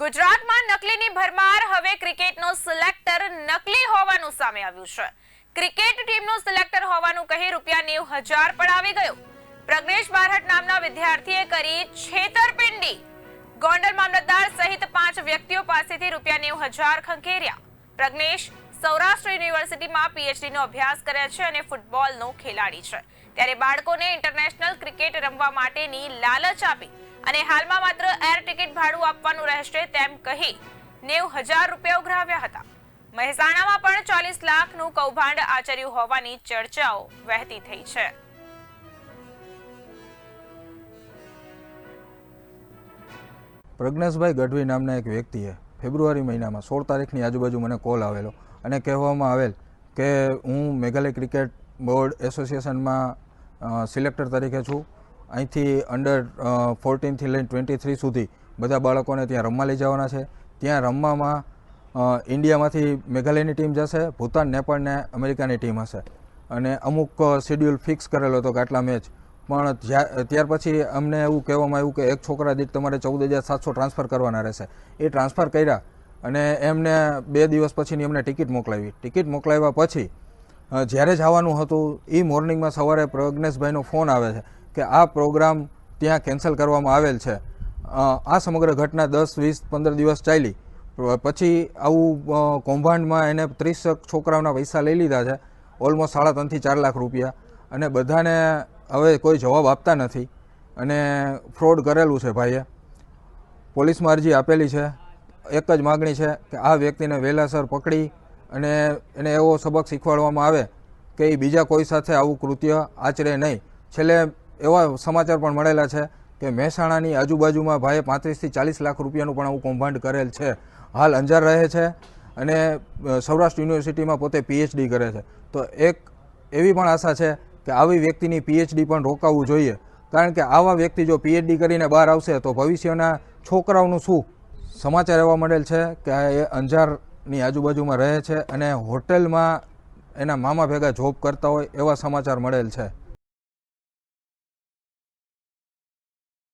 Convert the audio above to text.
ગુજરાતમાં નકલીની ભરમાર હવે ક્રિકેટનો સિલેક્ટર નકલી હોવાનું સામે આવ્યું છે. ક્રિકેટ ટીમનો સિલેક્ટર હોવાનું કહી રૂપિયા નેવ હજાર પણ આવી ગયો. પ્રજ્ઞેશ બારહટ નામના વિદ્યાર્થીએ કરી છેતરપિંડી. ગોંડલ મામલતદાર સહિત પાંચ વ્યક્તિઓ પાસેથી રૂપિયા નેવ હજાર ખંખેર્યા. પ્રજ્ઞેશ સૌરાષ્ટ્ર યુનિવર્સિટીમાં પીએચડીનો અભ્યાસ કરે છે અને ફૂટબોલનો ખેલાડી છે. ત્યારે બાળકોને ઇન્ટરનેશનલ ક્રિકેટ રમવા માટેની લાલચ આપી અને હાલમાં માત્ર એર ટિકિટ ભાડું આપવાનું રહેશે તેમ કહી નેવ હજાર રૂપિયા ઉઘરાવ્યા હતા. મહેસાણામાં પણ ચાલીસ લાખનું કૌભાંડ આચર્યું હોવાની ચર્ચાઓ વહેતી થઈ છે. પ્રજ્ઞેશભાઈ ગઢવી નામના એક વ્યક્તિએ ફેબ્રુઆરી મહિનામાં સોળ તારીખની આજુબાજુ મને કોલ આવેલો અને કહેવામાં આવેલ કે હું મેઘાલય ક્રિકેટ બોર્ડ એસોસિએશનમાં સિલેક્ટર તરીકે છું. અહીંથી અંડર ફોર્ટીનથી લઈને ટ્વેન્ટી થ્રી સુધી બધા બાળકોને ત્યાં રમવા લઈ જવાના છે. ત્યાં રમવામાં ઇન્ડિયામાંથી મેઘાલયની ટીમ જશે, ભૂતાન, નેપાળ ને અમેરિકાની ટીમ હશે. અને અમુક શેડ્યુલ ફિક્સ કરેલો હતો આટલા મેચ પણ ત્યાર પછી અમને એવું કહેવામાં આવ્યું કે એક છોકરા દીઠ તમારે ચૌદ હજાર સાતસો ટ્રાન્સફર કરવાના રહેશે. એ ટ્રાન્સફર કર્યા અને એમને બે દિવસ પછીની અમને ટિકિટ મોકલાવી. ટિકિટ મોકલાવ્યા પછી જ્યારે જવાનું હતું એ મોર્નિંગમાં સવારે પ્રજ્ઞેશભાઈનો ફોન આવે છે. કે આ પ્રોગ્રામ ત્યાં કેન્સલ કરવામાં આવેલ છે. આ સમગ્ર ઘટના દસ, વીસ, પંદર દિવસ ચાલી. પછી આવું કૌભાંડમાં એને ત્રીસ છોકરાઓના પૈસા લઈ લીધા છે. ઓલમોસ્ટ સાડા ત્રણથી ચાર લાખ રૂપિયા. અને બધાને હવે કોઈ જવાબ આપતા નથી. અને ફ્રોડ કરેલું છે ભાઈએ. પોલીસમાં અરજી આપેલી છે. એક જ માગણી છે કે આ વ્યક્તિને વહેલાસર પકડી અને એને એવો સબક શીખવાડવામાં આવે કે એ બીજા કોઈ સાથે આવું કૃત્ય આચરે નહીં. છેલ્લે એવા સમાચાર પણ મળેલા છે કે મહેસાણાની આજુબાજુમાં ભાઈએ પાંત્રીસથી ચાલીસ લાખ રૂપિયાનું પણ આવું કૌભાંડ કરેલ છે. હાલ અંજાર રહે છે અને સૌરાષ્ટ્ર યુનિવર્સિટીમાં પોતે પીએચડી કરે છે. તો એક એવી પણ આશા છે કે આવી વ્યક્તિની પીએચડી પણ રોકાવવું જોઈએ. કારણ કે આવા વ્યક્તિ જો પીએચડી કરીને બહાર આવશે તો ભવિષ્યના છોકરાઓનું શું સમાચાર એવા મળેલ છે કે એ અંજારની આજુબાજુમાં રહે છે અને હોટેલમાં એના મામા ભેગા જોબ કરતા હોય એવા સમાચાર મળેલ છે.